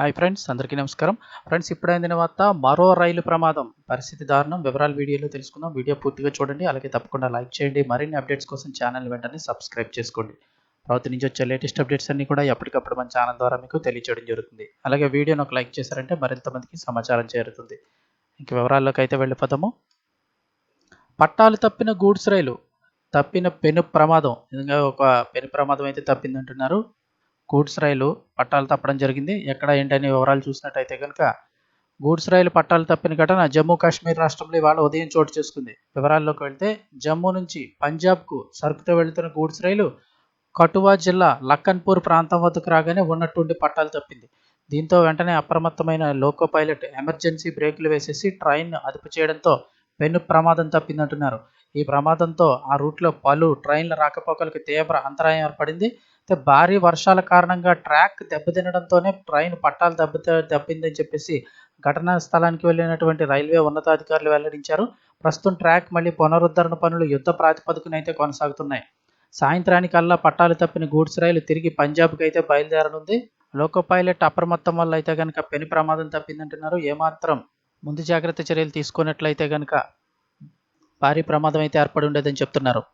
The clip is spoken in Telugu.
హాయ్ ఫ్రెండ్స్ అందరికీ నమస్కారం. ఫ్రెండ్స్ ఇప్పుడైన వార్త మరో రైలు ప్రమాదం. పరిస్థితి దారుణం. వివరాలు వీడియోలో తెలుసుకుందాం. వీడియో పూర్తిగా చూడండి. అలాగే తప్పకుండా లైక్ చేయండి. మరిన్ని అప్డేట్స్ కోసం ఛానల్ వెంటనే సబ్స్క్రైబ్ చేసుకోండి. తర్వాత నుంచి వచ్చే లేటెస్ట్ అప్డేట్స్ అన్ని కూడా ఎప్పటికప్పుడు మన ఛానల్ ద్వారా మీకు తెలియచేయడం జరుగుతుంది. అలాగే వీడియోని ఒక లైక్ చేశారంటే మరింత మందికి సమాచారం చేరుతుంది. ఇంక వివరాల్లోకి అయితే వెళ్ళిపోతాము పట్టాలు తప్పిన గూడ్స్ రైలు తప్పిన పెను ప్రమాదం. నిజంగా ఒక పెను ప్రమాదం అయితే తప్పిందంటున్నారు. గూడ్స్ రైలు పట్టాలు తప్పడం జరిగింది. ఎక్కడ ఏంటనే వివరాలు చూసినట్టయితే కనుక గూడ్స్ రైలు పట్టాలు తప్పిన ఘటన జమ్మూ కాశ్మీర్ రాష్ట్రంలో ఇవాళ ఉదయం చోటు చేసుకుంది. వివరాల్లోకి వెళ్తే జమ్మూ నుంచి పంజాబ్కు సరుకుతో వెళుతున్న గూడ్స్ రైలు కటువా జిల్లా లక్కన్పూర్ ప్రాంతం వద్దకు రాగానే ఉన్నట్టుండి పట్టాలు తప్పింది. దీంతో వెంటనే అప్రమత్తమైన లోకో పైలట్ ఎమర్జెన్సీ బ్రేకులు వేసేసి ట్రైన్ అదుపు చేయడంతో పెను ప్రమాదం తప్పిందంటున్నారు. ఈ ప్రమాదంతో ఆ రూట్లో పలు ట్రైన్ల రాకపోకలకు తీవ్ర అంతరాయం ఏర్పడింది. అయితే భారీ వర్షాల కారణంగా ట్రాక్ దెబ్బతినడంతోనే ట్రైన్ పట్టాలు దెబ్బ దెబ్బిందని చెప్పేసి ఘటనా స్థలానికి వెళ్ళినటువంటి రైల్వే ఉన్నతాధికారులు వెల్లడించారు. ప్రస్తుతం ట్రాక్ మళ్ళీ పునరుద్ధరణ పనులు యుద్ధ ప్రాతిపదికన అయితే కొనసాగుతున్నాయి. సాయంత్రానికల్లా పట్టాలు తప్పిన గూడ్స్ రైలు తిరిగి పంజాబ్కి అయితే బయలుదేరనుంది. లోకో పైలట్ అప్రమత్తం వల్ల అయితే కనుక పెను ప్రమాదం తప్పిందంటున్నారు. ఏమాత్రం ముందు జాగ్రత్త చర్యలు తీసుకున్నట్లయితే కనుక భారీ ప్రమాదం అయితే ఏర్పడి ఉండేదని చెప్తున్నారు.